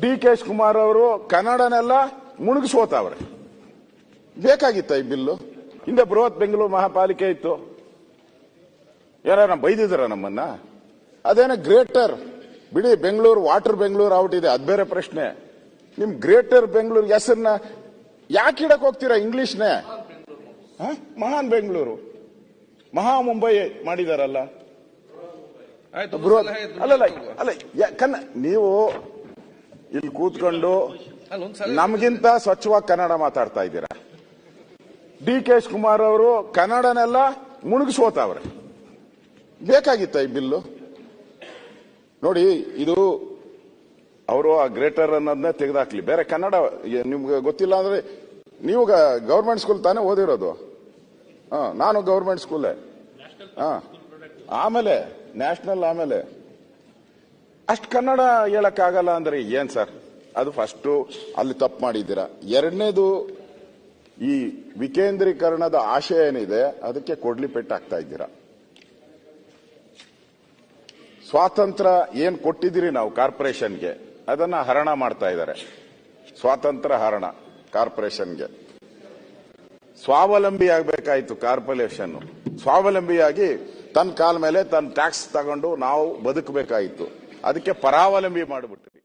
D K Kumar ಅವರು ಕನ್ನಡನೆಲ್ಲ ಮುಳುಗಿಸೋತಾವ್ರೆ ಬೇಕಾಗಿತ್ತ ಈ bill? ಹಿಂದೆ ಬೃಹತ್ ಬೆಂಗಳೂರು ಮಹಾಪಾಲಿಕೆ ಇತ್ತು. ಯಾರ ಬೈದಿದ್ರ ನಮ್ಮನ್ನ? ಅದೇನ ಗ್ರೇಟರ್ ಬಿಡಿ ಬೆಂಗಳೂರು ವಾಟರ್ ಬೆಂಗಳೂರು ಔಟ್ ಇದೆ ಅದ್ ಬೇರೆ ಪ್ರಶ್ನೆ. ನಿಮ್ ಗ್ರೇಟರ್ ಬೆಂಗಳೂರು ಹೆಸರನ್ನ ಯಾಕೆ ಇಡಕ್ ಹೋಗ್ತೀರಾ ಇಂಗ್ಲಿಷ್ನೇ? ಮಹಾನ್ ಬೆಂಗಳೂರು. ಮಹಾ ಮುಂಬೈ ಮಾಡಿದಾರಲ್ಲ. ಅಲ್ಲ ಅಲ್ಲ ನೀವು ಇಲ್ಲಿ ಕೂತ್ಕೊಂಡು ನಮಗಿಂತ ಸ್ವಚ್ಛವಾಗಿ ಕನ್ನಡ ಮಾತಾಡ್ತಾ ಇದ್ದೀರಾ? ಡಿ ಕೆ ಕುಮಾರ್ ಅವರು ಕನ್ನಡನೆಲ್ಲ ಮುಳುಗಿಸೋತಾವ್ರೆ ಬೇಕಾಗಿತ್ತ ಈ ಬಿಲ್ಲು? ನೋಡಿ ಇದು ಅವರು ಆ ಗ್ರೇಟರ್ ಅನ್ನೋದನ್ನ ತೆಗೆದಾಕ್ಲಿ. ಬೇರೆ ಕನ್ನಡ ನಿಮ್ಗೆ ಗೊತ್ತಿಲ್ಲ ಅಂದ್ರೆ ನೀವು ಗೌರ್ಮೆಂಟ್ ಸ್ಕೂಲ್ ತಾನೇ ಓದಿರೋದು. ಹಾ ನಾನು ಗೌರ್ಮೆಂಟ್ ಸ್ಕೂಲೇ. ಹಾ ಆಮೇಲೆ ನ್ಯಾಷನಲ್ ಆಮೇಲೆ. ಅಷ್ಟು ಕನ್ನಡ ಹೇಳಕ್ಕಾಗಲ್ಲ ಅಂದ್ರೆ ಏನ್ ಸರ್? ಅದು ಫಸ್ಟ್ ಅಲ್ಲಿ ತಪ್ಪು ಮಾಡಿದ್ದೀರಾ? ಎರಡನೇದು ಈ ವಿಕೇಂದ್ರೀಕರಣದ ಆಶಯ ಏನಿದೆ, ಅದಕ್ಕೆ ಕೊಡ್ಲಿ ಪೆಟ್ಟಾಗ್ತಾ ಇದ್ದೀರಾ? ಸ್ವಾತಂತ್ರ್ಯ ಏನ್ ಕೊಟ್ಟಿದ್ದೀರಿ ನಾವು ಕಾರ್ಪೊರೇಷನ್ಗೆ? ಅದನ್ನ ಹರಣ ಮಾಡ್ತಾ ಇದ್ದಾರೆ. ಸ್ವಾತಂತ್ರ್ಯ ಹರಣ ಕಾರ್ಪೊರೇಷನ್ಗೆ. ಸ್ವಾವಲಂಬಿ ಆಗಬೇಕಾಯ್ತು ಕಾರ್ಪೊರೇಷನ್. ಸ್ವಾವಲಂಬಿಯಾಗಿ ತನ್ನ ಕಾಲ ಮೇಲೆ ತನ್ನ ಟ್ಯಾಕ್ಸ್ ತಗೊಂಡು ನಾವು ಬದುಕಬೇಕಾಯಿತು. ಅದಕ್ಕೆ ಪರಾವಲಂಬಿ ಮಾಡಿಬಿಟ್ರಿ